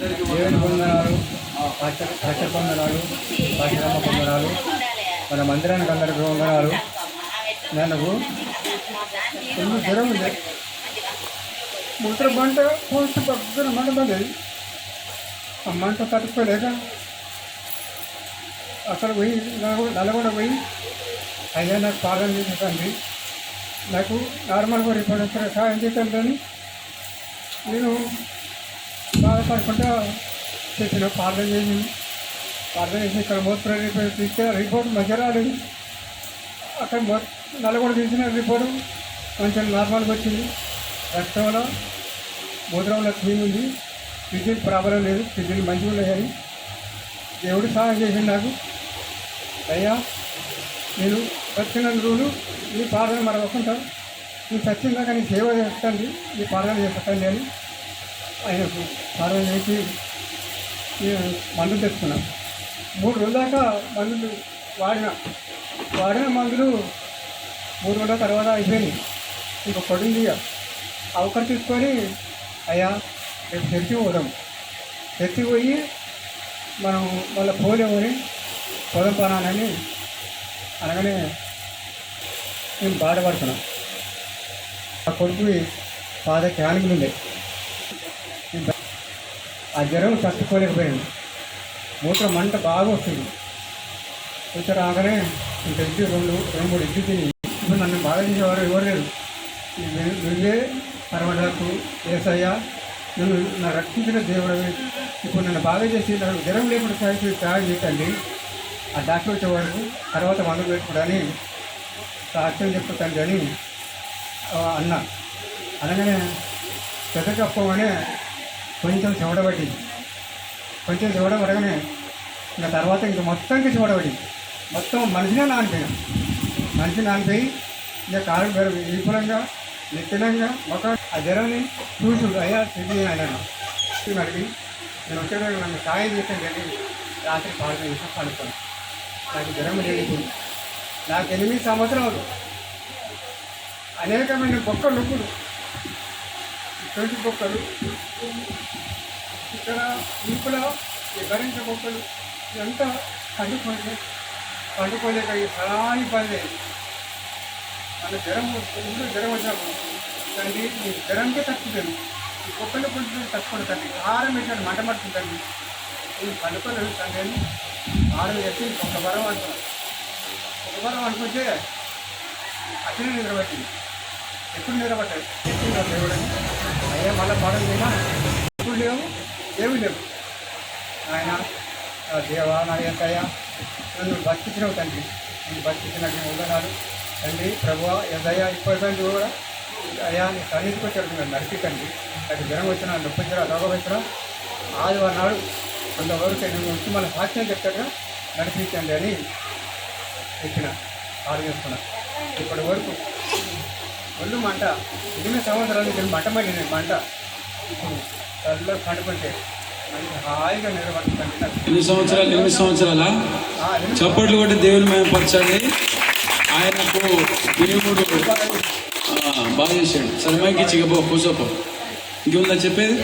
దేవుని పొందనాలు పచ్చ పచ్చ పొందనాలు పచ్చరమ్మ పొందనాలు మన మందిరానికి అందరికి వందనాలు నాకు ఫుల్ జ్వరం ఉంది. మూత్ర మంట పోస్ట్ పక్కన మంట పడ్డది. ఆ మంట తట్టుకోలేక అక్కడ పోయి నల్గొండ నల్గొండ పోయి అయ్యా నాకు పాలన చేసేటండి నాకు నార్మల్గా రిపోర్ట్ వస్తే సహాయం చేశాను కానీ నేను బాధపడకుండా చేసిన ప్రార్థన చేసి ప్రార్థన చేసి ఇక్కడ మూత్ర రిపోర్ట్ తీస్తే రిపోర్ట్ మంచిగా రాలేదు. అక్కడ మో నల్గొండ తీసిన రిపోర్ట్ కొంచెం నార్మల్గా వచ్చింది. రక్తంలో మూత్రంలో క్లీన్ ఉంది. కిడ్నీ ప్రాబ్లం లేదు. కిడ్నీలు మంచిగా ఉన్నాయని దేవుడు సహాయం చేసింది నాకు. అయ్యా నేను వచ్చిన రోజులు ఈ ప్రార్థన మరొకుంటా నేను చచ్చిందాక నీ సేవ చేస్తాను ఈ ప్రార్థన చేస్తాను అని. ఆయనకు ప్రార్థన చేసి నేను మందులు మూడు రోజుల దాకా మందులు వాడిన వాడిన మందులు మూడు రోజుల తర్వాత అయిపోయినాయి. ఇంకో పడింది అవకాశం తీసుకొని అయ్యా రేపు చర్చి పోదాం. చర్చి పోయి మనం వాళ్ళ పోలేమని పొలం పనాలని అనగానే మేము బాధపడుతున్నాం. ఆ కొడుకు పాద క్యాన్లు ఉండే ఆ జ్వరం తట్టుకోలేకపోయాను మూత్రం మంట బాగా వస్తుంది. కొంచెం రాగానే ఇంత ఇడ్లీ రెండు రెండు మూడు ఇడ్లీ తిని ఇప్పుడు నన్ను బాగా చేసేవారు ఎవరు లేరు. నువ్వే- నువ్వే పరమలకు ఏసయ్యా నువ్వు నా రక్షించిన దేవుడు ఇప్పుడు నన్ను బాగా చేసి నాకు జ్వరం లేకుండా సహాయం త్యాగం చేయకండి ఆ డాక్టర్ వచ్చేవాడు తర్వాత మందు పెట్టుకోడని సాక్ష్యం చెప్తాను కానీ అన్న. అనగానే పెద్ద కప్పగానే కొంచెం చెమట కొంచెం చూడబడగానే ఇంకా తర్వాత ఇంకా మొత్తానికి చెమట మొత్తం మనిషినే నానిపోయాం మనిషి నానిపోయి ఇంకా కాలు బెర విపులంగా నిత్యంగా ఒక ఆ జ్వరాన్ని చూసు అయ్యా తిరిగి ఆయన అడిగి నేను వచ్చేదాకా నన్ను సాయం చేశాను కానీ రాత్రి పాలు చేసి పడుకోను నాకు జ్వరం లేదు నాకు ఎనిమిది సంవత్సరాలు. అనేకమైన గొప్ప నొప్పులు. తొలి బొక్కలు. ఇక్కడ ఇంపులో భరించ బొక్కలు. ఇదంతా పండుకోలే పండుకోలేక ఈ సలాని పని మన జ్వరం ఇంట్లో జ్వరం వచ్చినప్పుడు తండ్రి ఈ జ్వరంకే తప్పుతాను ఈ బొక్కలు కొంచెం తట్టుకోండి తండ్రి కారం పెట్టాను మంట పడుతుందండి నేను పండుకోలేదు తండ్రి అని ఆరు వేసి ఒక వరం అనుకున్నాను ఒక వరం అనుకుంటే అట్లనే నిద్రపట్టింది. ఎప్పుడు నిద్రపట్టాడు దేవుడని అయ్యా మళ్ళీ పాడలు లేదా ఎప్పుడు లేవు? ఏమి లేవు. ఆయన దేవా నా ఏసయ్యా నన్ను బతికించినవు తండ్రి. నేను బతికించినట్టు ఉండనాడు తండ్రి ప్రభు ఏదయ్యా ఇప్పటికంటే కూడా అయ్యా నీ సన్నిధికి వచ్చాడు. నన్ను నడిపికండి నాకు జ్వరం వచ్చినా నొప్పి వచ్చినా రోగం వచ్చినా ఆదివారం నాడు కొంతవరకు నేను వచ్చి మన సాక్ష్యం చెప్తాగా నడిపించండి అని చెప్పిన. ఆరు చేసుకున్నా. ఇప్పటి వరకు ఒళ్ళు మంట. ఎనిమిది సంవత్సరాల నుంచి మంట పడింది మంట. తల్లిలో పండుకుంటే హాయిగా నిలబడుతుంది. ఎన్ని సంవత్సరాలు ఎనిమిది సంవత్సరాలా? చప్పట్లు కొట్టి దేవుని మయపరచాలి ఆయనకు దేవుడు బాగా చేశాడు. సరే మైకి ఇచ్చిగపో కూర్చోపో ఇంకేముందా చెప్పేది.